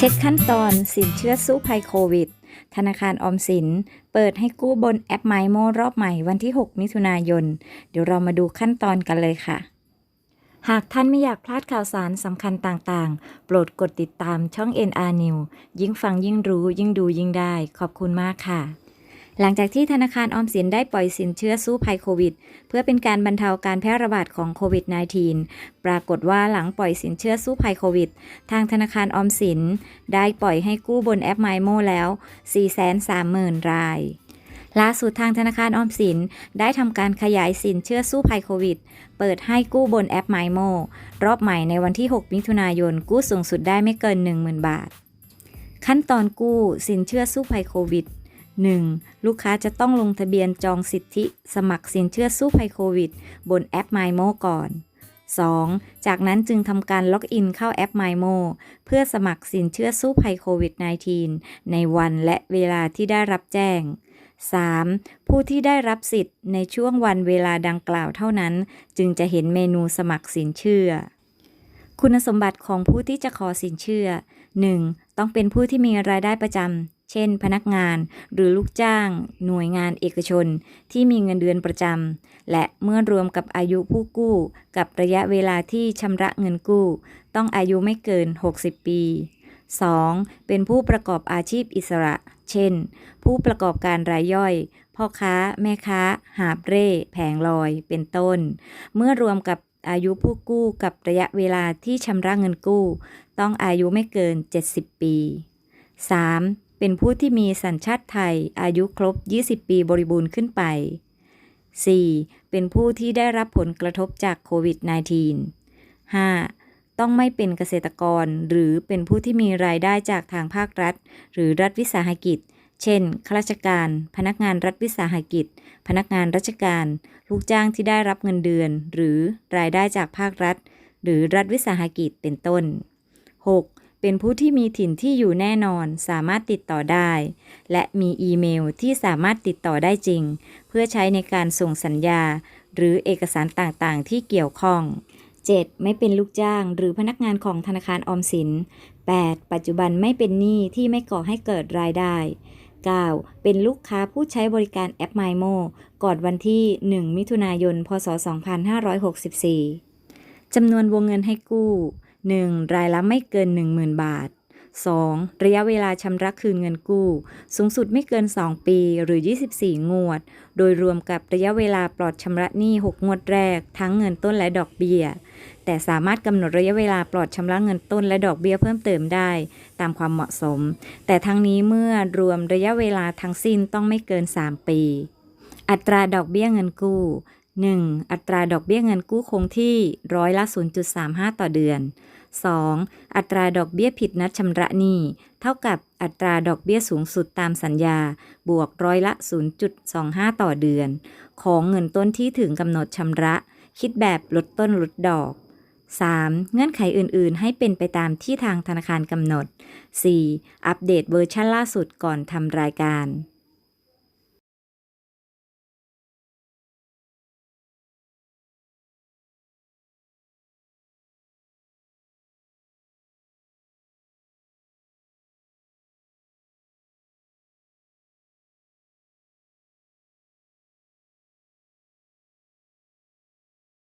เช็คขั้นตอนสินเชื่อสู้ภัยโควิด ธนาคารออมสิน เปิดให้กู้บนแอปไมโมรอบใหม่วันที่ 6 มิถุนายน เดี๋ยวเรามาดูขั้นตอนกันเลยค่ะ หากท่านไม่อยากพลาดข่าวสารสำคัญต่างๆ โปรดกดติดตามช่อง NR New ยิ่งฟังยิ่งรู้ยิ่งดูยิ่งได้ ขอบคุณมากค่ะ หลังจากที่ธนาคารออมสินได้ปล่อยสินเชื่อสู้ภัยโควิด เพื่อเป็นการบรรเทาการแพร่ระบาดของโควิด -19 ปรากฏว่าหลังปล่อยสินเชื่อสู้ภัยโควิด ทางธนาคารออมสิน ได้ปล่อยให้กู้บนแอป m y m o แล้ว 430,000 รายล่าสุดทางธนาคารออมสินได้ทำการขยายสินเชื่อสู้ภัยโควิด เปิดให้กู้บนแอป m y m o รอบใหม่ในวันที่ 6 มิถุนายน กู้สูงสุดได้ไม่เกิน 10,000 บาท ขั้นตอนกู้สินเชื่อสู้ภัยโควิด 1. ลูกค้าจะต้องลงทะเบียนจองสิทธิ สมัครสินเชื่อสู้ภัยโควิด บนแอป MyMo ก่อน 2. จากนั้นจึงทำการล็อกอินเข้าแอป MyMo เพื่อสมัครสินเชื่อสู้ภัยโควิด -19 ในวันและเวลาที่ได้รับแจ้ง 3. ผู้ที่ได้รับสิทธิ์ในช่วงวันเวลาดังกล่าวเท่านั้น จึงจะเห็นเมนูสมัครสินเชื่อ คุณสมบัติของผู้ที่จะขอสินเชื่อ 1. ต้องเป็นผู้ที่มีรายได้ประจำ เช่น พนักงานหรือลูกจ้าง หน่วยงานเอกชน ที่มีเงินเดือนประจำ และเมื่อรวมกับอายุผู้กู้ กับระยะเวลาที่ชำระเงินกู้ ต้องอายุไม่เกิน 60 ปี 2. เป็นผู้ประกอบอาชีพอิสระ เช่น ผู้ประกอบการรายย่อย พ่อค้า แม่ค้า หาบเร่ แผงลอย เป็นต้น เมื่อรวมกับอายุผู้กู้กับระยะเวลาที่ชำระเงินกู้ ต้องอายุไม่เกิน 70 ปี 3. เป็นผู้ที่มีสัญชาติไทย อายุครบ 20 ปีบริบูรณ์ขึ้นไป 4. เป็นผู้ที่ได้รับผลกระทบจากโควิด -19 5. ต้องไม่เป็นเกษตรกร หรือเป็นผู้ที่มีรายได้จากทางภาครัฐ หรือรัฐวิสาหกิจ เช่น ข้าราชการ พนักงานรัฐวิสาหกิจ พนักงานราชการ ลูกจ้างที่ได้รับเงินเดือน หรือรายได้จากภาครัฐ หรือรัฐวิสาหกิจ เป็นต้น 6. เป็นผู้ที่มีถิ่นที่อยู่แน่นอนสามารถติดต่อได้ และมีอีเมลที่สามารถติดต่อได้จริง เพื่อใช้ในการส่งสัญญา หรือเอกสารต่างๆ ที่เกี่ยวข้อง 7. ไม่เป็นลูกจ้าง หรือพนักงานของธนาคารออมสิน 8. ปัจจุบันไม่เป็นหนี้ที่ไม่ก่อให้เกิดรายได้ 9. เป็นลูกค้าผู้ใช้บริการแอป MyMo ก่อนวันที่ 1 มิถุนายน พศ 2564จำนวนวงเงินให้กู้ 1. รายละไม่เกิน 10,000 บาท 2. ระยะเวลาชำระคืนเงินกู้ สูงสุดไม่เกิน 2 ปีหรือ 24 งวด โดยรวมกับระยะเวลาปลอดชำระหนี้ 6 งวดแรก ทั้งเงินต้นและดอกเบี้ย แต่สามารถกำหนดระยะเวลาปลอดชำระเงินต้นและดอกเบี้ยเพิ่มเติมได้ ตามความเหมาะสม แต่ทั้งนี้เมื่อรวมระยะเวลาทั้งสิ้นต้องไม่เกิน 3 ปี อัตราดอกเบี้ยเงินกู้ 1. อัตราดอกเบี้ยเงินกู้คงที่ร้อยละ 0.35 ต่อเดือน 2. อัตราดอกเบี้ยผิดนัดชำระหนี้เท่ากับอัตราดอกเบี้ยสูงสุดตามสัญญา บวกร้อยละ 0.25 ต่อเดือน ของเงินต้นที่ถึงกำหนดชำระ คิดแบบลดต้นลดดอก 3. เงื่อนไขอื่น ๆ ให้เป็นไปตามที่ทางธนาคารกำหนด 4. อัปเดตเวอร์ชันล่าสุดก่อนทำรายการ